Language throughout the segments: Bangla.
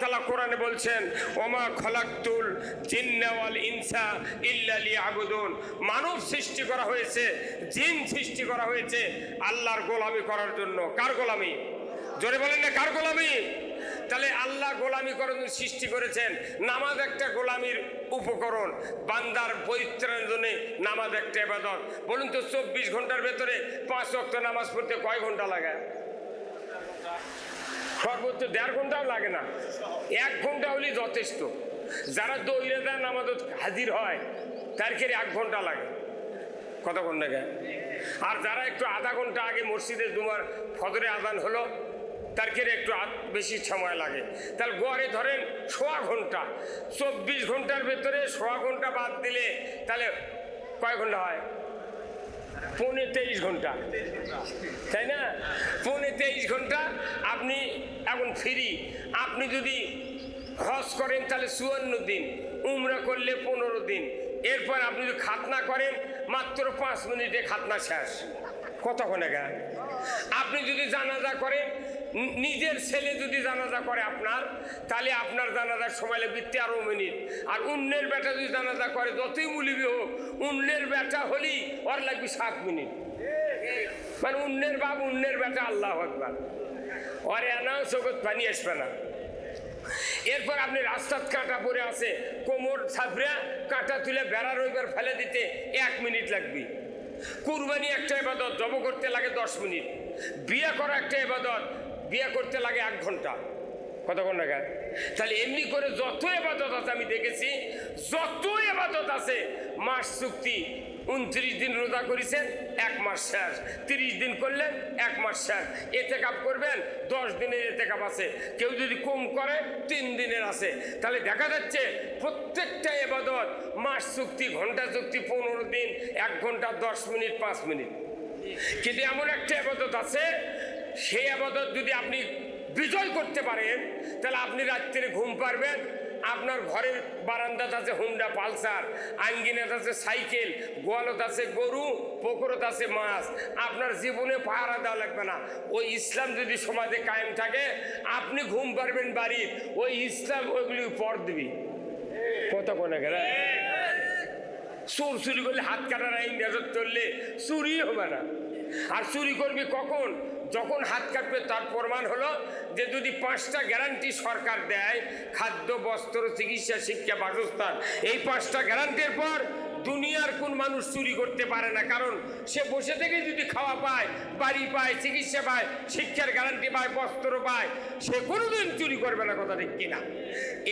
তালা কোরআনে বলছেন, ওমা খলাক্তুল জিন্নাওয়াল ইনসা ইল্লালি আবুদুন মানব সৃষ্টি করা হয়েছে, জিন সৃষ্টি করা হয়েছে আল্লাহর গোলামি করার জন্য। কার গোলামি? জোরে বলেন না, কার গোলামি? তাহলে আল্লাহ গোলামি করার জন্য সৃষ্টি করেছেন, নামাজ একটা গোলামির উপকরণ, বান্দার পরিত্রাণের জন্য নামাজ একটা এবাদত বলুন তো, চব্বিশ ঘণ্টার ভেতরে পাঁচ ওয়াক্ত নামাজ পড়তে কয় ঘণ্টা লাগে? সর্বোচ্চ দেড় ঘন্টাও লাগে না। এক ঘণ্টা হলেই যথেষ্ট। যারা দৌড়ে দেয় আমাদের হাজির হয় তার ক্ষেত্রে এক ঘণ্টা লাগে। কতক্ষণ লাগে আর যারা একটু আধা ঘণ্টা আগে মসজিদে জুমার ফজরে আদান হলো তার ক্ষেত্রে একটু বেশি সময় লাগে। তাহলে গড়ে ধরেন সোয়া ঘণ্টা, চব্বিশ ঘণ্টার ভেতরে সোয়া ঘণ্টা বাদ দিলে তাহলে কয় ঘণ্টা হয়? পৌনে তেইশ ঘণ্টা। তাই না? পৌনে তেইশ ঘণ্টা আপনি এখন ফ্রি। আপনি যদি হজ করেন তাহলে চুয়ান্ন দিন, উমরা করলে পনেরো দিন। এরপর আপনি যদি খাতনা করেন, মাত্র পাঁচ মিনিটে খাতনা শেষ। কতক্ষণে গান আপনি যদি জানাজা করেন নিজের ছেলে যদি জানাজা করে আপনার, তাহলে আপনার জানাজার সময় লাগবে তেরো মিনিট। আর অন্যের বেটা যদি জানাজা করে, যতই মুলিবি হোক, অন্যের বেটা হলেই ওর লাগবে সাত মিনিট। মানে অন্যের বাপ, অন্যের বেটা, আল্লাহ একবার ওরে আনা চোখত পানি আসবে না। এরপর আপনি রাস্তার কাঁটা পরে আছে, কোমর ছাপড়া কাঁটা তুলে বেড়া রইবার ফেলে দিতে এক মিনিট লাগবে। কুরবানি একটা এবাদত জব করতে লাগে দশ মিনিট। বিয়ে করা একটা এবাদত বিয়ে করতে লাগে এক ঘণ্টা। কতক্ষণ লাগে তাহলে এমনি করে যত এবাদত আছে, আমি দেখেছি, যত এবাদত আছে, মাস চুক্তি উনত্রিশ দিন রোজা করেছেন, এক মাস শেষ। তিরিশ দিন করলেন, এক মাস শেষ। এতে কাপ করবেন, দশ দিনের এতে কাপ আছে। কেউ যদি কম করে, তিন দিনের আছে। তাহলে দেখা যাচ্ছে, প্রত্যেকটা এবাদত, মাস চুক্তি, ঘণ্টা চুক্তি, পনেরো দিন, এক ঘণ্টা, দশ মিনিট, পাঁচ মিনিট। কিন্তু এমন একটা আবাদত আছে সেই আবাদত যদি আপনি বিজয় করতে পারেন, তাহলে আপনি রাত্রে ঘুম পারবেন। আপনার ঘরের বারান্দাত আছে হুন্ডা পালসার, আঙ্গিনাত আছে সাইকেল, গোয়ালত আছে গরু পুকুরত আছে মাছ। আপনার জীবনে পাহারা দেওয়া লাগবে না। ওই ইসলাম যদি সমাজে কায়েম থাকে, আপনি ঘুম পারবেন বাড়ির। ওই ইসলাম ওইগুলি পর দিবি। কত কোনে? চোর চুরি করলে হাত কাটার আইন চললে চুরি হবে না। আর চুরি করবি কখন? যখন হাত কাটবে, তার প্রমাণ হলো যে যদি পাঁচটা গ্যারান্টি সরকার দেয়, খাদ্য, বস্ত্র, চিকিৎসা, শিক্ষা, বাসস্থান, এই পাঁচটা গ্যারান্টির পর দুনিয়ার কোন মানুষ চুরি করতে পারে না। কারণ সে বসে থেকে যদি খাওয়া পায়, বাড়ি পায়, চিকিৎসা পায়, শিক্ষার গ্যারান্টি পায়, বস্ত্র পায়, সে কোনোদিন চুরি করবে না কথা ঠিক কিনা।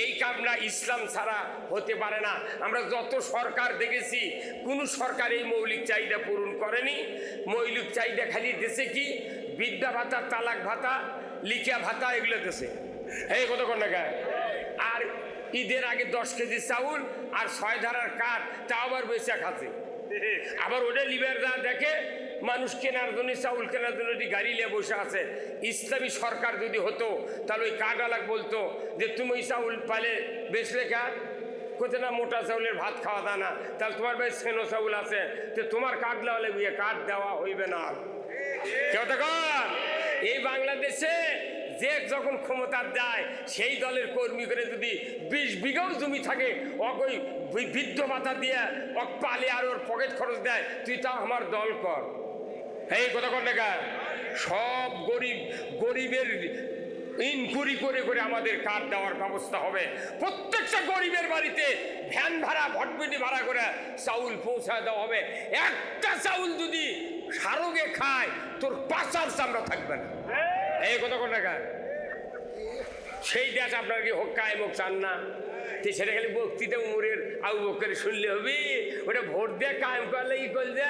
এই কামনা ইসলাম ছাড়া হতে পারে না। আমরা যত সরকার দেখেছি, কোনো সরকার এই মৌলিক চাহিদা পূরণ করেনি। মৌলিক চাহিদা খালি দেশে কি? বিদ্যা ভাতা, তালাক ভাতা, লিখিয়া ভাতা, এগুলো দেশে এই কত কোন আর ঈদের আগে দশ কেজি চাউল আর ছয় ধারার কাঠ তা আবার বেচা খাচ্ছে। আবার ওটা লিবার যা দেখে, মানুষ কেনার জন্য, চাউল কেনার জন্য যদি গাড়ি নিয়ে বসে আছে, ইসলামী সরকার যদি হতো, তাহলে ওই কার্ডওয়ালাক বলতো যে, তুমি ওই চাউল পালে বেচলে কা? কোথায় না, মোটা চাউলের ভাত খাওয়া দায় না। তাহলে তোমার ভাই সেনো চাউল আছে। তো তোমার কার্ড দেওয়া লাগবে কার্ড দেওয়া হইবে না। এই বাংলাদেশে যে যখন ক্ষমতার যায় সেই দলের কর্মী করে যদি বিশ বিঘাও জমি থাকে অকই বৃদ্ধ মাথা দিয়ে অক পালে আর ওর পকেট খরচ দেয়, তুই তাও আমার দল কর। এই কথা কর দেখা সব গরিব, গরিবের ইনকুরি করে করে আমাদের কার্ড দেওয়ার ব্যবস্থা হবে। প্রত্যেকটা গরিবের বাড়িতে ভ্যান ভাড়া ভটবিটি ভাড়া করে চাউল পৌঁছায় দেওয়া হবে। একটা চাউল যদি সারোগে খায়, তোর পাচার চামড়া থাকবে না। এই কথা কোন? টাকা সেই দেশ আপনার কি হোক কায়েম হোক চান না? তো সেটা খালি বক্তৃতা উমরের আবু বকরে শুনলে হবে। ওটা ভোট দিয়ে কায়েম করলে ই করলে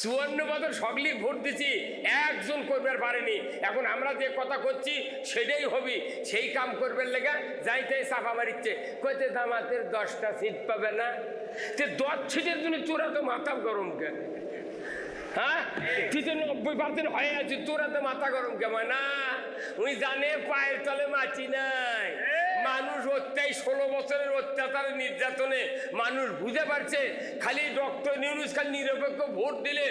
চুয়ান্ন বছর সকলেই ভোট দিছি একজন করবার পারেনি। এখন আমরা যে কথা করছি, সেটাই হবি। সেই কাম করবার লেগে যাইতে চাপা মারিচ্ছে। কইতে জামাতের দশটা সিট পাবে না। তে দশ সিটের জন্য তোরা তো মাথা গরম কে হ্যাঁ? তুই তো নব্বই পার্সেন্ট হয়ে আছিস তোরা তো মাথা গরম কেমন? না উনি জানে পায়ের তলে মাছি নাই। মানুষ অত্যাই ষোলো বছরের অত্যাচার নির্যাতনে মানুষ বুঝে পারছে খালি ডক্টর নিউজ খালি নিরপেক্ষ ভোট দিলে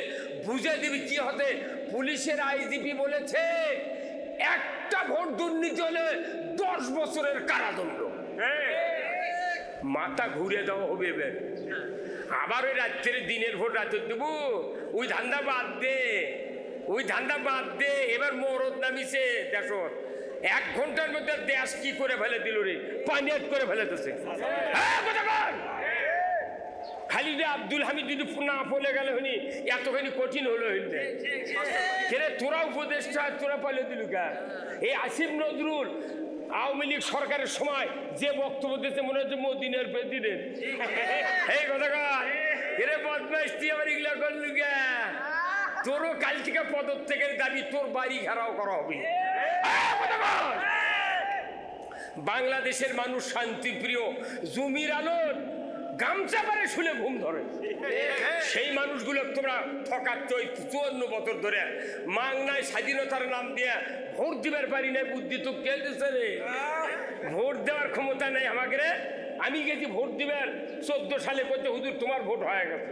বুঝে দিবি কি হতে। পুলিশের আইজিপি বলেছে একটা ভোট দুর্নীতি হলে দশ বছরের কারাদণ্ড। মাথা ঘুরে দেওয়া হবে এবার। আবার ওই রাত্রে দিনের ভোট রাতে দেবো ওই ধান্দা বাদ দে ওই ধান্দা বাদ দে এবার মরদ নামিছে দেশ এক ঘণ্টার মধ্যে দেশ কি করে ফেলে দিল রে? পানিয়াত করে ফেলেতেছে হ্যাঁ, খালি যে আব্দুল হামিদ যদি না পলে গেল হনি এতখানি কঠিন হলো কেরে তোরা উপদেশটা তোরা পালে দিলু এই আসিফ নজরুল আওয়ামী লীগ সরকারের সময় যে বক্তব্য দিয়েছে, মনে হচ্ছে মোদিনের প্রেসিডেন্ট। এই কথা এরে বদমাইশ, তুই আবার এগুলা করলি তোরও কাল থেকে পদত্যাগের দাবি, তোর বাড়ি ঘেরাও করা হবে। বাংলাদেশের মানুষ শান্তিপ্রিয়, জুমির আলোর গামছা পারে শুলে ঘুম ধরে। সেই মানুষগুলো তোমরা ঠকাচ্ছ ওই চুয়ান্ন বছর ধরে। মাংনায় স্বাধীনতার নাম দিয়ে ভোট দিবার পারি নাই, বুদ্ধি তো কে দিচ্ছে রে? ভোট দেওয়ার ক্ষমতা নেই আমাকে রে। আমি গেছি ভোট দিবেন চোদ্দ সালে করতে হুজুর, তোমার ভোট হয়ে গেছে।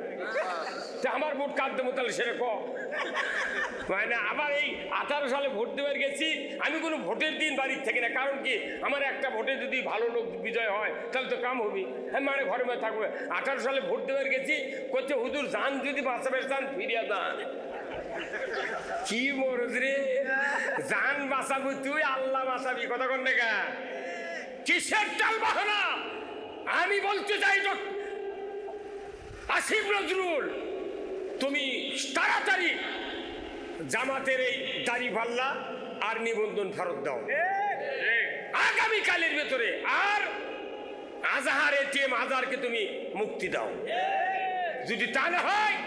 তা আমার ভোট কাঁদতে দেবো সেরকম মানে আবার এই আঠারো সালে ভোট দেবার গেছি। আমি কোনো ভোটের দিন বাড়ির থেকে না, কারণ কি? আমার একটা ভোটে যদি ভালো লোক বিজয় হয়, তাহলে তো কাম হবে হ্যাঁ মানে ঘরে মধ্যে থাকবে। আঠারো সালে ভোট দেবার গেছি করছে হুজুর, যান, যদি বাঁচাবে যান, ফিরিয়া যান। কি মরজ রে? জান বাঁচাবি তুই, আল্লাহ বাঁচাবি। কথা কন দেখা কিসের টাল বাহানা আমি বলতে চাই তো আসিফ নজরুল। তুমি তাড়াতাড়ি জামাতের এই দাড়ি পাল্লা আর নিবন্ধন ফেরত দাও। আগামী কালের ভেতরে আর আজাহার এটিএম আজারকে তুমি মুক্তি দাও। যদি তা না হয়,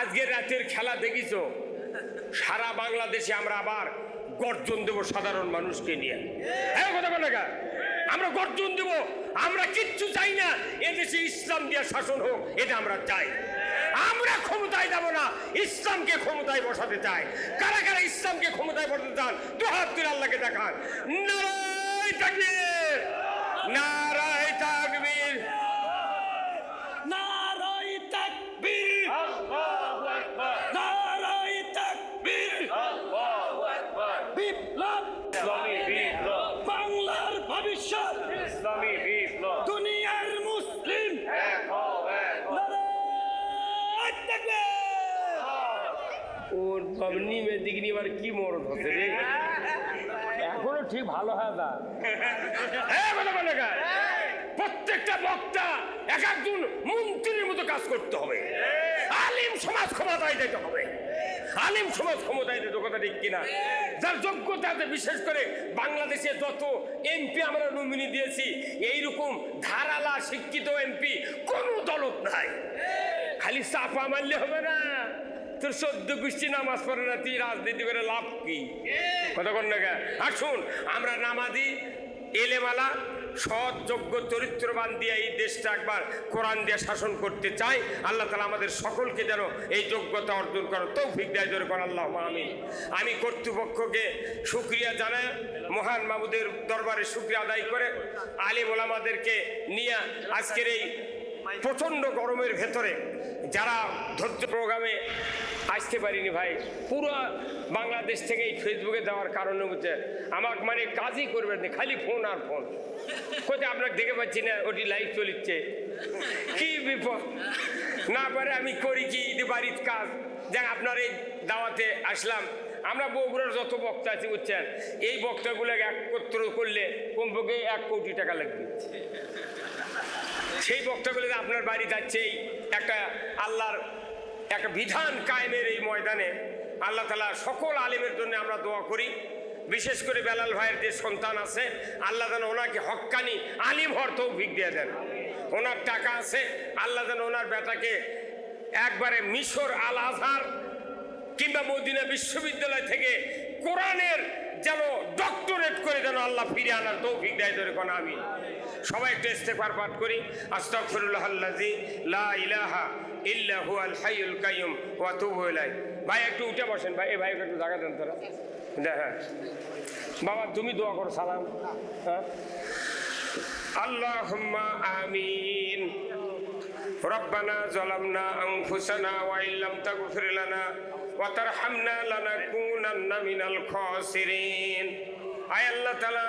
আজকের রাতের খেলা দেখিছো, সারা বাংলাদেশে আমরা আবার গর্জন দেব সাধারণ মানুষকে নিয়ে। হ্যাঁ কথা বলে আমরা গর্জন দেব, আমরা কিচ্ছু চাই না, এদেশে ইসলাম দিয়ে শাসন হোক, এটা আমরা চাই। আমরা ক্ষমতায় যাব না। ইসলামকে ক্ষমতায় বসাতে চাই। কারা কারা ইসলামকে ক্ষমতায় বসাতে চান, দু হাত তুলে আল্লাহকে দেখান। নারায় তাকবীর নারায় তাকবীর তাকবীর ওর বাবনি মেদিক নিয়ে এবার কি মরদ হচ্ছে রে? এখনও ঠিক ভালো হয় গা। প্রত্যেকটা বক্তা এক একজন মন্ত্রীর মতো কাজ করতে হবে। আলিম সমাজ ক্ষমতায় দিতে হবে। আলিম সমাজ ক্ষমতায় দিতে কথা ঠিক কিনা? যার যোগ্যতা আছে, বিশেষ করে বাংলাদেশে যত এমপি আমরা নমিনি দিয়েছি, এইরকম ধারালা শিক্ষিত এমপি কোনো দলত নাই। খালি চাপা মারলে হবে না। তোর সদ্য গোষ্ঠী নামাজ পড়ে না, তুই রাজনীতি করে লাভ কি? কন না গা? আসুন আমরা নামাজি, এলেমালা, সৎ, যোগ্য, চরিত্রবান দিয়ে এই দেশটা একবার কোরআন দিয়ে শাসন করতে চাই। আল্লাহ তালা আমাদের সকলকে যেন এই যোগ্যতা অর্জন করার তৌফিক দেয়, জোরে কর আল্লাহ আমি আমি কর্তৃপক্ষকে সুক্রিয়া জানাই, মহান মামুদের দরবারে সুক্রিয়া আদায় করে, আলিম ওলামাদেরকে নিয়ে আজকের এই প্রচণ্ড গরমের ভেতরে যারা ধৈর্য প্রোগ্রামে আসতে পারিনি ভাই, পুরো বাংলাদেশ থেকে এই ফেসবুকে দেওয়ার কারণে হচ্ছে আমার মানে কাজই করবেন না, খালি ফোন আর ফোন কোথায় আপনাকে দেখে পাচ্ছি না, ওটি লাইভ চলিচ্ছে। কি বিপদ? না পারে আমি করি কি বাড়ির কাজ। যা আপনার এই দাওয়াতে আসলাম। আমরা বগুড়ার যত বক্তা আছি, বুঝছেন? এই বক্তাগুলোকে একত্র করলে কমপক্ষে এক কোটি টাকা লাগবে? সেই বক্তাগুলো আপনার বাড়ি যাচ্ছে, এই একটা আল্লাহর একটা বিধান কায়েমের এই ময়দানে আল্লাহ তালা সকল আলেমের জন্য আমরা দোয়া করি। বিশেষ করে বেলাল ভাইয়ের যে সন্তান আছে, আল্লাহ যেন ওনাকে হক্কানি আলিম হওয়ার তৌফিক দিয়ে দেন। ওনার টাকা আছে, আল্লাহ যেন ওনার বেটাকে একবারে মিশর আল আজহার কিংবা মদিনা বিশ্ববিদ্যালয় থেকে কোরআনের যেন ডক্টরেট করে যেন আল্লাহ ফিরে আনার তৌফিক দেয় ধরে কোন আমি সবাই একটু ইস্তেগফার পাঠ করি আস্তাগফিরুল্লাহ আল্লাযী লা ইলাহা ইল্লা হুয়াল হাইয়ুল কাইয়ুম ওয়া আতুবু ইলাইহি ভাই একটু উঠে বসেন ভাই এই ভাই একটু জায়গা দেন তোরা দে, হ্যাঁ বাবা তুমি দোয়া করো সালাম হ্যাঁ আল্লাহুম্মা আমিন ربنا ظلمنا أنفسنا وإن لم تغفر لنا ওয়াতারহামনা লানাকুনান্না মিনাল খাসিরিন আয় আল্লাহ তাআলা,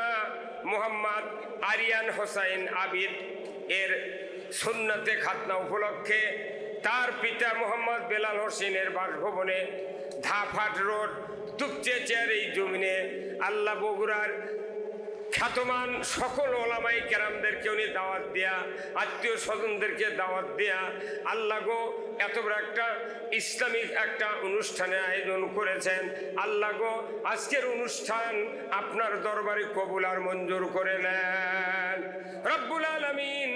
মোহাম্মদ আরিয়ান হোসাইন আবিদ এর সুন্নতে খাতনা উপলক্ষে তার পিতা মোহাম্মদ বেলাল হোসেনের বাসভবনে ধাফাট রোড দুপচেচের এই জমিনে আল্লাহ বগুড়ার খ্যাতমান সকল ওলামাই কেরামদেরকে উনি দাওয়াত দেয়া, আত্মীয় স্বজনদেরকে দাওয়াত দেয়া, আল্লাহ গো এত বড় একটা ইসলামিক একটা অনুষ্ঠানে আয়োজন করেছেন। আল্লাহ গো, আজকের অনুষ্ঠান আপনার দরবারে কবুল আর মঞ্জুর করে নেন। রব্বুল আলমিন,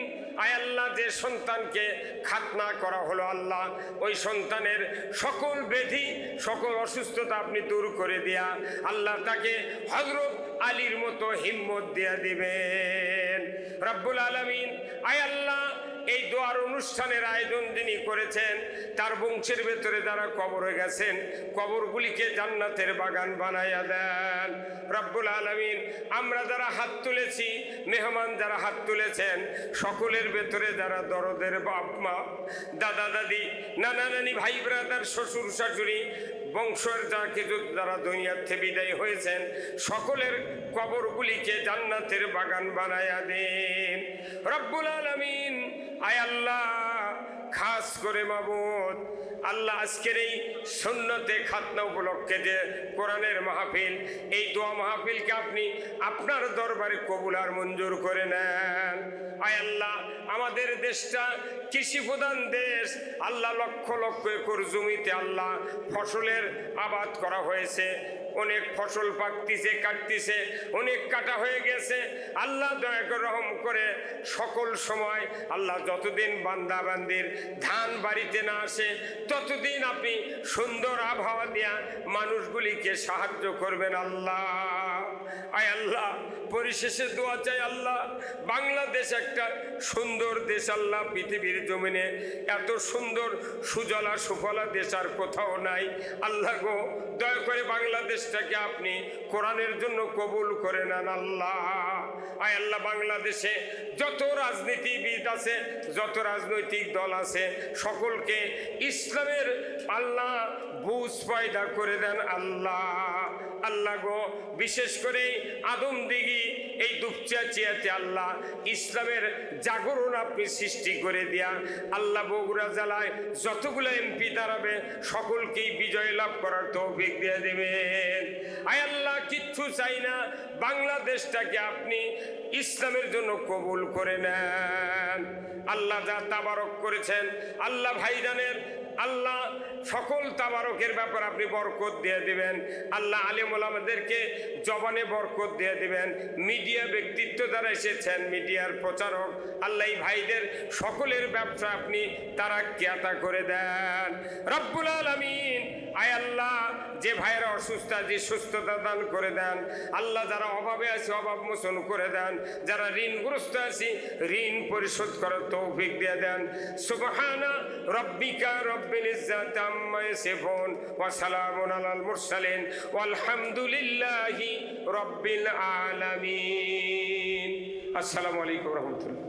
আয় আল্লাহ, যে সন্তানকে খাতনা করা হলো আল্লাহ, ওই সন্তানের সকল ব্যাধি সকল অসুস্থতা আপনি দূর করে দেয়া আল্লাহ তাকে হজরত আলীর মতো হিম্মত দিয়া দিবেন। রব্বুল আলমিন, আয় আল্লাহ এই দোয়ার অনুষ্ঠানের আয়োজন যিনি করেছেন, তার বংশের ভেতরে যারা কবর গেছেন, কবরগুলিকে জান্নাতের বাগান বানাইয়া দেন। রব্বুল আলমিন, আমরা যারা হাত তুলেছি, মেহমান যারা হাত তুলেছেন, সকলের ভেতরে যারা দরদের বাপ মা, দাদা দাদি, নানা নানি, ভাই, ব্রাদার, শ্বশুর, শাশুড়ি বংশের যা কিছু যারা দুনিয়ার থেকে বিদায় হয়েছেন, সকলের কবরগুলিকে জান্নাতের বাগান বানায়া দেন। রব্বুল আলমিন, আয় আল্লাহ, খাস করে মাবুদ আল্লাহ আজকের এই সুন্নতে খাতনা উপলক্ষে যে কোরআনের মাহফিল, এই দোয়া মাহফিলকে আপনি আপনার দরবারে কবুল আর মঞ্জুর করে নেন। আয় আল্লাহ, আমাদের দেশটা কৃষি প্রধান দেশ। আল্লাহ লক্ষ লক্ষ একর জমিতে আল্লাহ ফসলের আবাদ করা হয়েছে। অনেক ফসল পাকতিছে, কাটতিছে, অনেক কাটা হয়ে গেছে। আল্লাহ দয়া রহম করে সকল সময় আল্লাহ যতদিন বান্দা বান্দির ধান বাড়িতে না আসে, ততদিন আপনি সুন্দর আবহাওয়া দিয়া মানুষগুলিকে সাহায্য করবেন আল্লাহ। আয় আল্লাহ, পরিশেষে দোয়া চাই আল্লাহ, বাংলাদেশ একটা সুন্দর দেশ আল্লাহ, পৃথিবীর জমিনে এত সুন্দর সুজলা সুফলা দেশ আর কোথাও নাই। আল্লাহ গো দয়া করে বাংলাদেশটাকে আপনি কোরআনের জন্য কবুল করে নেন আল্লাহ। আয় আল্লাহ, বাংলাদেশে যত রাজনীতিবিদ আছে, যত রাজনৈতিক দল আছে, সকলকে ইসলামের আল্লাহ বুঝ পয়দা করে দেন আল্লাহ। আল্লাহ গো, বিশেষ করে আদম দিঘি এই দুপচা চিয়াতে আল্লাহ ইসলামের জাগরণ আপনি সৃষ্টি করে দিয়া আল্লাহ বগুড়া জেলায় যতগুলো এমপি দাঁড়াবে, সকলকেই বিজয় লাভ করার তৌফিক দিয়ে দেবেন। আয় আল্লাহ কিচ্ছু চাই না। বাংলাদেশটাকে আপনি ইসলামের জন্য কবুল করে নেন। আল্লাহ যা তাবারক করেছেন, আল্লাহ ভাইজানের আল্লাহ সকল তাবারকের ব্যাপার আপনি বরকত দিয়ে দিবেন। আল্লাহ আলিমুল আমাদেরকে জবানে বরকত দিয়ে দিবেন। মিডিয়া ব্যক্তিত্ব যারা এসেছেন, মিডিয়ার প্রচারক, আল্লাহ এই ভাইদের সকলের ব্যবসা আপনি তারা জ্ঞাতা করে দেন। রব্বুল আলমিন, আয় আল্লাহ, যে ভাইয়েরা অসুস্থ আছে সুস্থতা দান করে দেন। আল্লাহ যারা অভাবে আছে, অভাব মোচন করে দেন। যারা ঋণগ্রস্ত আছে, ঋণ পরিশোধ করার তৌফিক দিয়ে দেন। সুবহানা রব্বিকা রব্বিল আলামিন। আসসালামু আলাইকুম রহমতুল্লাহ।